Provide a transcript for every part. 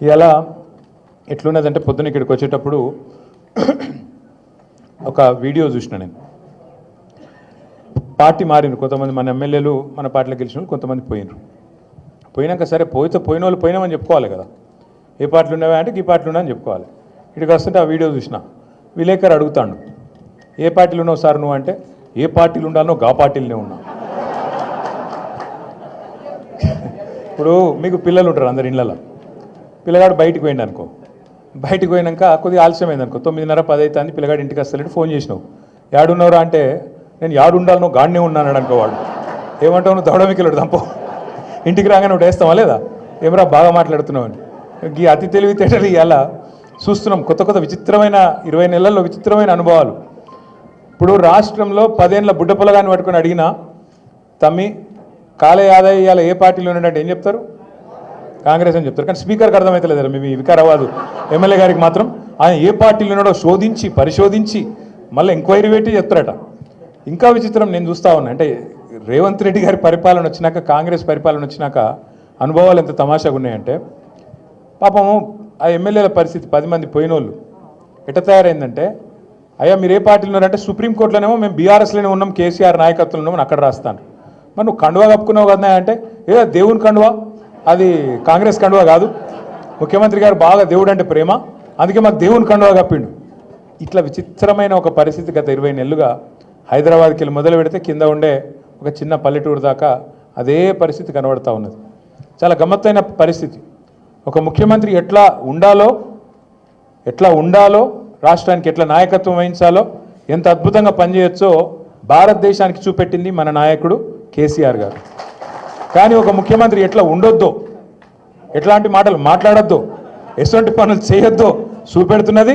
ఇలా ఎట్లున్నదంటే పొద్దున ఇక్కడికి వచ్చేటప్పుడు ఒక వీడియో చూసిన నేను. పార్టీ మారిండ్రు. కొంతమంది మన ఎమ్మెల్యేలు మన పార్టీలో గెలిచిన వాళ్ళు కొంతమంది పోయినరు పోయినాక సరే పోయితే పోయిన వాళ్ళు పోయినామని చెప్పుకోవాలి కదా. ఏ పార్టీలు ఉన్నావా అంటే ఈ పార్టీలు ఉన్నా అని చెప్పుకోవాలి. ఇక్కడికి వస్తుంటే ఆ వీడియో చూసిన. విలేకరు అడుగుతాడు. ఏ పార్టీలు ఉన్నావు సార్ నువ్వు అంటే ఏ పార్టీలు ఉండాలనో గా పార్టీలనే ఉన్నా. ఇప్పుడు మీకు పిల్లలు ఉంటారు అందరి ఇళ్ళలో. పిల్లగాడు బయటికి పోయిండు అనుకో. బయటికి పోయినాక కొద్దిగా ఆలస్యమైంది అనుకో. తొమ్మిదిన్నర పది అవుతుంది పిల్లగాడు ఇంటికి వస్తలేడు ఫోన్ చేసినావు. యాడున్నావురా అంటే నేను యాడు ఉండాలనో గాడినే ఉన్నాను అనుకో వాడు. ఏమంటావు నువ్వు దవడమికెళ్ళడు దంపో. ఇంటికి రాగానే నువ్వు వేస్తావా లేదా? ఏమరా బాగా మాట్లాడుతున్నావు అని. ఈ అతి తెలివితేటలు ఇలా చూస్తున్నాం. కొత్త కొత్త విచిత్రమైన ఇరవై నెలల్లో విచిత్రమైన అనుభవాలు. ఇప్పుడు రాష్ట్రంలో పదేళ్ళ బుడ్డ పొలగాన్ని పట్టుకొని అడిగినా తమ్మి కాలే ఆదాయ ఇవాళ ఏ పార్టీలో ఉన్నాడంటే ఏం చెప్తారు? కాంగ్రెస్ అని చెప్తారు. కానీ స్పీకర్కి అర్థమవుతలేదు మీ వికారవాదు ఎమ్మెల్యే గారికి మాత్రం. ఆయన ఏ పార్టీలో ఉన్నాడో శోధించి పరిశోధించి మళ్ళీ ఎంక్వైరీ పెట్టి చెప్తారట. ఇంకా విచిత్రం నేను చూస్తా ఉన్నా. అంటే రేవంత్ రెడ్డి గారి పరిపాలన వచ్చినాక కాంగ్రెస్ పరిపాలన వచ్చినాక అనుభవాలు ఎంత తమాషాగా ఉన్నాయంటే పాపము ఆ ఎమ్మెల్యేల పరిస్థితి పది మంది పోయినోళ్ళు. ఎట్ట తయారైందంటే అయ్యా మీరు ఏ పార్టీలో ఉన్నారంటే సుప్రీంకోర్టులోనేమో మేము బీఆర్ఎస్లోనే ఉన్నాం కేసీఆర్ నాయకత్వంలో ఉన్నాం అక్కడ రాస్తాను. మరి నువ్వు కండువా కప్పుకున్నావు కదా అంటే ఏ దేవుని కండువా? అది కాంగ్రెస్ కండువా కాదు. ముఖ్యమంత్రి గారు బాగా దేవుడు అంటే ప్రేమ. అందుకే మాకు దేవుని కండువా కప్పిండు. ఇట్లా విచిత్రమైన ఒక పరిస్థితి గత ఇరవై నెలలుగా హైదరాబాద్కి వెళ్ళి మొదలు పెడితే కింద ఉండే ఒక చిన్న పల్లెటూరు దాకా అదే పరిస్థితి కనబడతా ఉన్నది. చాలా గమ్మత్తైన పరిస్థితి. ఒక ముఖ్యమంత్రి ఎట్లా ఉండాలో ఎట్లా ఉండాలో రాష్ట్రానికి ఎట్లా నాయకత్వం వహించాలో ఎంత అద్భుతంగా పనిచేయొచ్చో భారతదేశానికి చూపెట్టింది మన నాయకుడు కేసీఆర్ గారు. కానీ ఒక ముఖ్యమంత్రి ఎట్లా ఉండొద్దో? ఎట్లాంటి మాటలు మాట్లాడొద్దో? ఎటువంటి పనులు చేయొద్దో? చూపెడుతున్నది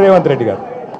రేవంత్ రెడ్డి గారు.